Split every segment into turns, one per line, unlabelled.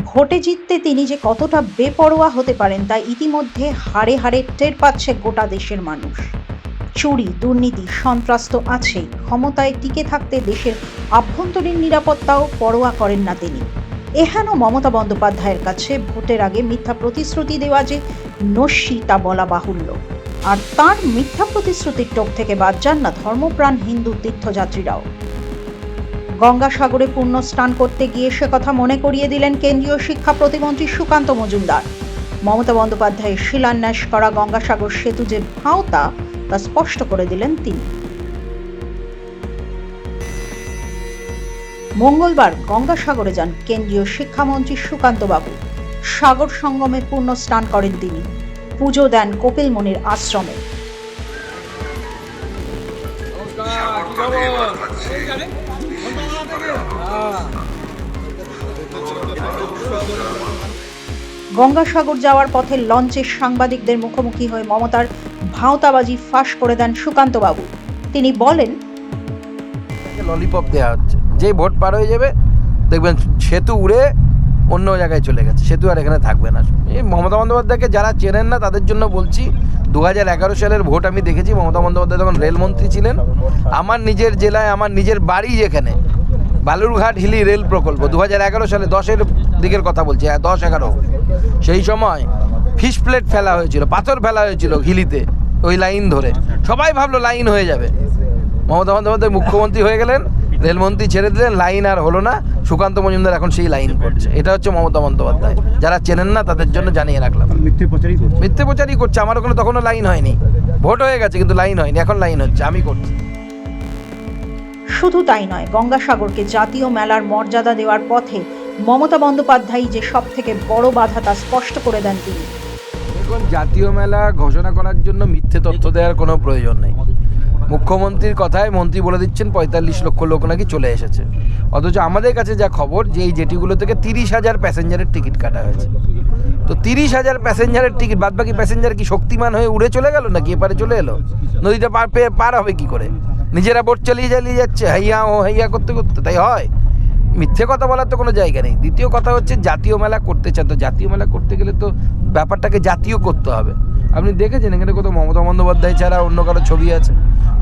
ভোটে জিততে তিনি যে কতটা বেপরোয়া হতে পারেন তা ইতিমধ্যে হাড়ে হাড়ে টের পাচ্ছে গোটা দেশের মানুষ। চুরি, দুর্নীতি সন্ত্রাস তো আছেই ক্ষমতায় টিকে থাকতে দেশের আভ্যন্তরীণ নিরাপত্তাও পরোয়া করেন না তিনি। এহেন মমতা বন্দ্যোপাধ্যায়ের কাছে ভোটের আগে মিথ্যা প্রতিশ্রুতি দেওয়া যে নস্যি তা বলা বাহুল্য। আর তার মিথ্যা প্রতিশ্রুতির টোপ থেকে বাদ যান না ধর্মপ্রাণ হিন্দু তীর্থযাত্রীরাও। গঙ্গাসাগরে পূর্ণ স্নান করতে গিয়ে সে কথা মনে করিয়ে দিলেন কেন্দ্রীয় শিক্ষা প্রতিমন্ত্রী সুকান্ত মজুমদার। মমতা বন্দ্যোপাধ্যায়ের শিলান্যাস করা গঙ্গাসাগর সেতু যে ভাওতা, তা স্পষ্ট করে দিলেন তিনি। মঙ্গলবার গঙ্গাসাগরে যান কেন্দ্রীয় শিক্ষামন্ত্রী সুকান্ত বাবু সাগর সঙ্গমে পূর্ণ স্নান করেন তিনি। পুজো দেন কপিল মুনির আশ্রমে।
নমস্কার
গঙ্গাসাগর যাওয়ার পথে লঞ্চে সাংবাদিকদের মুখোমুখি হয়ে মমতার ভাওতাবাজি ফাঁস করে দেন সুকান্ত বাবু তিনি বলেন
ললিপপ দেওয়া হচ্ছে। যেই ভোট পার হয়ে যাবে, দেখবেন সেতু উড়ে অন্য জায়গায় চলে গেছে। সেতু আর এখানে থাকবে না। এই মমতা বন্দ্যোপাধ্যায়কে যারা চেনেন না, তাদের জন্য বলছি দু হাজার এগারো সালের ভোট আমি দেখেছি, মমতা বন্দ্যোপাধ্যায় তখন রেলমন্ত্রী ছিলেন, আমার নিজের জেলায়, আমার নিজের বাড়ি যেখানে, বালুরঘাট হিলি রেল প্রকল্প, দু হাজার এগারো সালে দশের দিকের কথা বলছি হ্যাঁ দশ এগারো। সেই সময় ফিশ প্লেট ফেলা হয়েছিল, পাথর ফেলা হয়েছিল হিলিতে, ওই লাইন ধরে। সবাই ভাবলো লাইন হয়ে যাবে। মমতা বন্দ্যোপাধ্যায় মুখ্যমন্ত্রী হয়ে গেলেন রেলমন্ত্রী ছেড়ে দিলেন লাইন আর হলো না। সুকান্ত মজুমদার এখন সেই লাইন করছে। এটা হচ্ছে মমতা বন্দ্যোপাধ্যায়। যারা চেনেন না তাদের জন্য জানিয়ে রাখলাম।
মিথ্যে প্রচারই করছে।
মিথ্যে প্রচারই করছে। আমার ওখানে তখনও লাইন হয়নি। ভোট হয়ে গেছে কিন্তু লাইন হয়নি। এখন লাইন হচ্ছে। আমি করছি।
শুধু তাই নয় গঙ্গাসাগরকে জাতীয় মেলার মর্যাদা দেওয়ার পথে মমতা বন্দ্যোপাধ্যায় যে সব থেকে বড় বাধা তা স্পষ্ট করে দেন তিনি।
দেখুন জাতীয় মেলা ঘোষণা করার জন্য মিথ্যে তথ্য দেওয়ার কোনো প্রয়োজন নেই। মুখ্যমন্ত্রীর কথায় মন্ত্রী বলে দিচ্ছেন, পঁয়তাল্লিশ লক্ষ লোক নাকি চলে এসেছে। অথচ আমাদের কাছে যা খবর, যে এই জেটিগুলো থেকে তিরিশ হাজার প্যাসেঞ্জারের টিকিট কাটা হয়েছে। তো তিরিশ হাজার প্যাসেঞ্জারের টিকিট বাদ বাকি প্যাসেঞ্জার কি শক্তিমান হয়ে উড়ে চলে গেল নাকি এপারে চলে এলো? নদীটা পার পেয়ে পার হবে কি করে? নিজেরা বোট চালিয়ে চালিয়ে যাচ্ছে, হাইয়া ও হাইয়া করতে করতে, তাই হয়? মিথ্যে কথা বলার তো কোনো জায়গা নেই। দ্বিতীয় কথা হচ্ছে, জাতীয় মেলা করতে চান তো জাতীয় মেলা করতে গেলে তো ব্যাপারটাকে জাতীয় করতে হবে। আপনি দেখেছেন এখানে কত মমতা বন্দ্যোপাধ্যায় ছাড়া অন্য কারও ছবি আছে?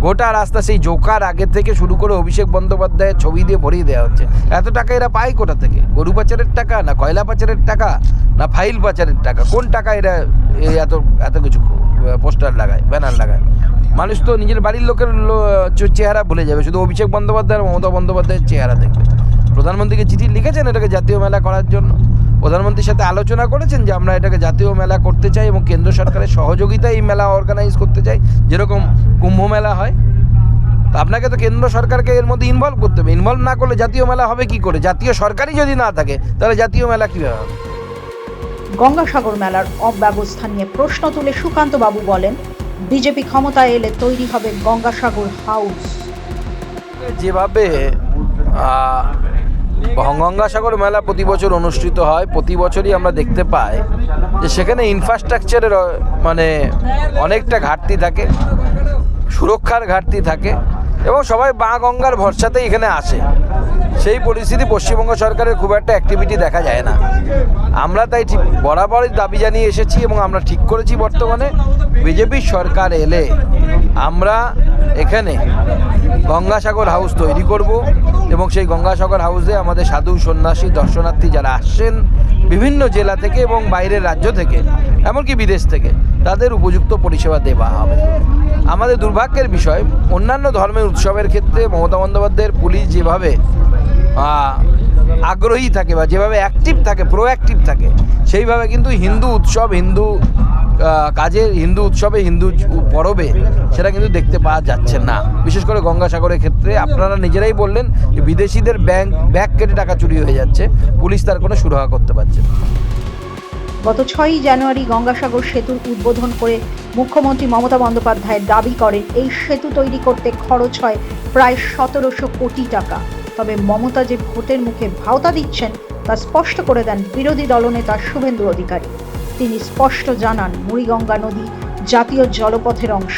গোটা রাস্তা সেই জোকার আগে থেকে শুরু করে অভিষেক বন্দ্যোপাধ্যায়ের ছবি দিয়ে ভরিয়ে দেওয়া হচ্ছে। এত টাকা এরা পায় কোথা থেকে? গরু পাচারের টাকা না কয়লা পাচারের টাকা না ফাইল পাচারের টাকা? কোন টাকা এরা এত এত কিছু পোস্টার লাগায়, ব্যানার লাগায়? মানুষ তো নিজের বাড়ির লোকের চেহারা ভুলে যাবে। শুধু অভিষেক বন্দ্যোপাধ্যায় আর মমতা বন্দ্যোপাধ্যায়ের চেহারা দেখবে। প্রধানমন্ত্রীকে চিঠি লিখেছেন এটাকে জাতীয় মেলা করার জন্য? প্রধানমন্ত্রীর সাথে আলোচনা করেছেন যে আমরা এটাকে জাতীয় মেলা করতে চাই এবং কেন্দ্র সরকারের সহযোগিতায় এই মেলা অর্গানাইজ করতে চাই যেরকম কুম্ভ মেলা হয়। তো আপনাকে তো কেন্দ্র সরকারকে এর মধ্যে ইনভলভ করতে হবে। ইনভলভ না করলে জাতীয় মেলা হবে কি করে? জাতীয় সরকারই যদি না থাকে তাহলে জাতীয় মেলা কীভাবে হবে?
গঙ্গাসাগর মেলার অব্যবস্থা নিয়ে প্রশ্ন তুলে সুকান্ত বাবু বলেন বিজেপি ক্ষমতায় এলে তৈরি হবে গঙ্গাসাগর হাউস
যেভাবে গঙ্গাসাগর মেলা প্রতি বছর অনুষ্ঠিত হয়। প্রতি বছরই আমরা দেখতে পাই যে সেখানে ইনফ্রাস্ট্রাকচারের মানে অনেকটা ঘাটতি থাকে, সুরক্ষার ঘাটতি থাকে এবং সবাই বাঁ গঙ্গার ভরসাতেই এখানে আসে। সেই পরিস্থিতি পশ্চিমবঙ্গ সরকারের খুব একটা অ্যাক্টিভিটি দেখা যায় না। আমরা তাই ঠিক বরাবরই দাবি জানিয়ে এসেছি এবং আমরা ঠিক করেছি বর্তমানে। বিজেপি সরকার এলে আমরা এখানে গঙ্গাসাগর হাউস তৈরি করব এবং সেই গঙ্গাসাগর হাউসে আমাদের সাধু, সন্ন্যাসী, দর্শনার্থী যারা আসছেন বিভিন্ন জেলা থেকে এবং বাইরের রাজ্য থেকে, এমনকি বিদেশ থেকে, তাদের উপযুক্ত পরিষেবা দেওয়া হবে। আমাদের দুর্ভাগ্যের বিষয়, অন্যান্য ধর্মের উৎসবের ক্ষেত্রে মমতা বন্দ্যোপাধ্যায়ের পুলিশ যেভাবে আগ্রহী থাকে বা যেভাবে অ্যাক্টিভ থাকে প্রোঅ্যাক্টিভ থাকে, সেইভাবে কিন্তু হিন্দু উৎসব, হিন্দু কাজে হিন্দু উৎসবে, হিন্দু পরবে, সেটা কিন্তু দেখতে পাওয়া যাচ্ছে না। বিশেষ করে গঙ্গাসাগরের ক্ষেত্রে আপনারা নিজেরাই বললেন যে বিদেশিদের ব্যাংক, ব্যাগ কেটে টাকা চুরি হয়ে যাচ্ছে, পুলিশ তার কোনো সুরাহা করতে পারছে
গত ছয়ই জানুয়ারি গঙ্গাসাগর সেতুর উদ্বোধন করে মুখ্যমন্ত্রী মমতা বন্দ্যোপাধ্যায় দাবি করেন, এই সেতু তৈরি করতে খরচ হয় প্রায় সতেরোশো কোটি টাকা। তবে মমতা যে ভোটের মুখে ভাওতা দিচ্ছেন তা স্পষ্ট করে দেন বিরোধী দলনেতা শুভেন্দু অধিকারী তিনি স্পষ্ট জানান মুড়িগঙ্গা নদী জাতীয় জলপথের অংশ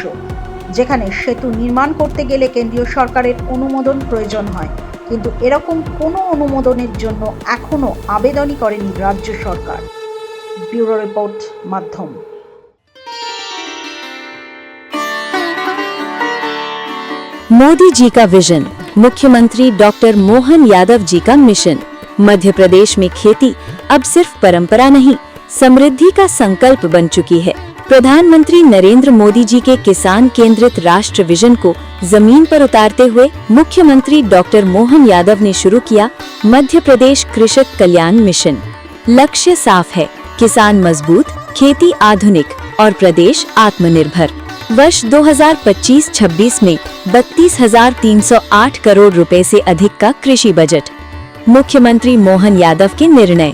যেখানে সেতু নির্মাণ করতে গেলে কেন্দ্রীয় সরকারের অনুমোদন প্রয়োজন হয় কিন্তু এরকম কোনো অনুমোদনের জন্য এখনও আবেদনই করেনি রাজ্য সরকার ব্যুরো রিপোর্ট মাধ্যম
मोदी जी का विजन मुख्यमंत्री डॉक्टर मोहन यादव जी का मिशन। मध्य प्रदेश में खेती अब सिर्फ़ परंपरा नहीं, समृद्धि का संकल्प बन चुकी है। प्रधानमंत्री नरेंद्र मोदी जी के किसान केंद्रित राष्ट्र विजन को ज़मीन पर उतारते हुए मुख्यमंत्री डॉक्टर मोहन यादव ने शुरू किया मध्य प्रदेश कृषक कल्याण मिशन। लक्ष्य साफ़ है, किसान मज़बूत, खेती आधुनिक और प्रदेश आत्मनिर्भर। वर्ष 2025-26 में 32,308 करोड़ रुपए से अधिक का कृषि बजट। मुख्यमंत्री मोहन यादव के निर्णय।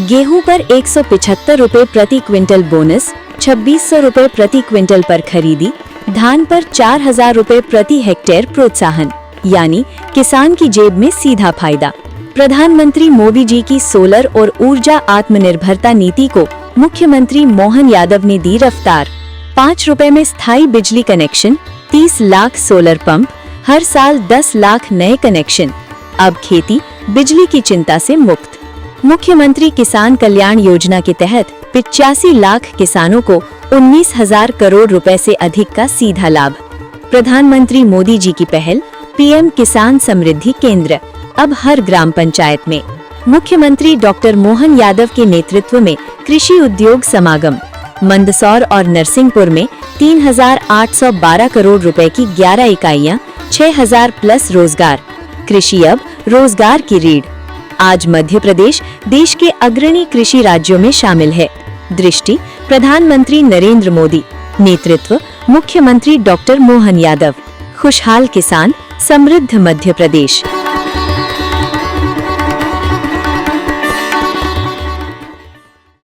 गेहूँ पर 175 रुपए प्रति क्विंटल बोनस 2600 रुपए प्रति क्विंटल पर खरीदी धान पर 4000 रुपए प्रति हेक्टेयर प्रोत्साहन यानी किसान की जेब में सीधा फ़ायदा। प्रधानमंत्री मोदी जी की सोलर और ऊर्जा आत्मनिर्भरता नीति को मुख्यमंत्री मोहन यादव ने दी रफ्तार। पाँच रुपए में स्थायी बिजली कनेक्शन, तीस लाख सोलर पंप, हर साल दस लाख नए कनेक्शन। अब खेती बिजली की चिंता से मुक्त। मुख्यमंत्री किसान कल्याण योजना के तहत पिचासी लाख किसानों को उन्नीस हज़ार करोड़ रुपए से अधिक का सीधा लाभ। प्रधानमंत्री मोदी जी की पहल, पीएम किसान समृद्धि केंद्र, अब हर ग्राम पंचायत में। मुख्यमंत्री डॉक्टर मोहन यादव के नेतृत्व में कृषि उद्योग समागम। मंदसौर और नरसिंहपुर में 3,812 करोड़ रुपए की 11 इकाइयाँ 6,000 प्लस रोज़गार। कृषि अब रोज़गार की रीढ़। आज मध्य प्रदेश देश के अग्रणी कृषि राज्यों में शामिल है। दृष्टि प्रधानमंत्री नरेंद्र मोदी। नेतृत्व मुख्यमंत्री डॉक्टर मोहन यादव। खुशहाल किसान समृद्ध मध्य प्रदेश।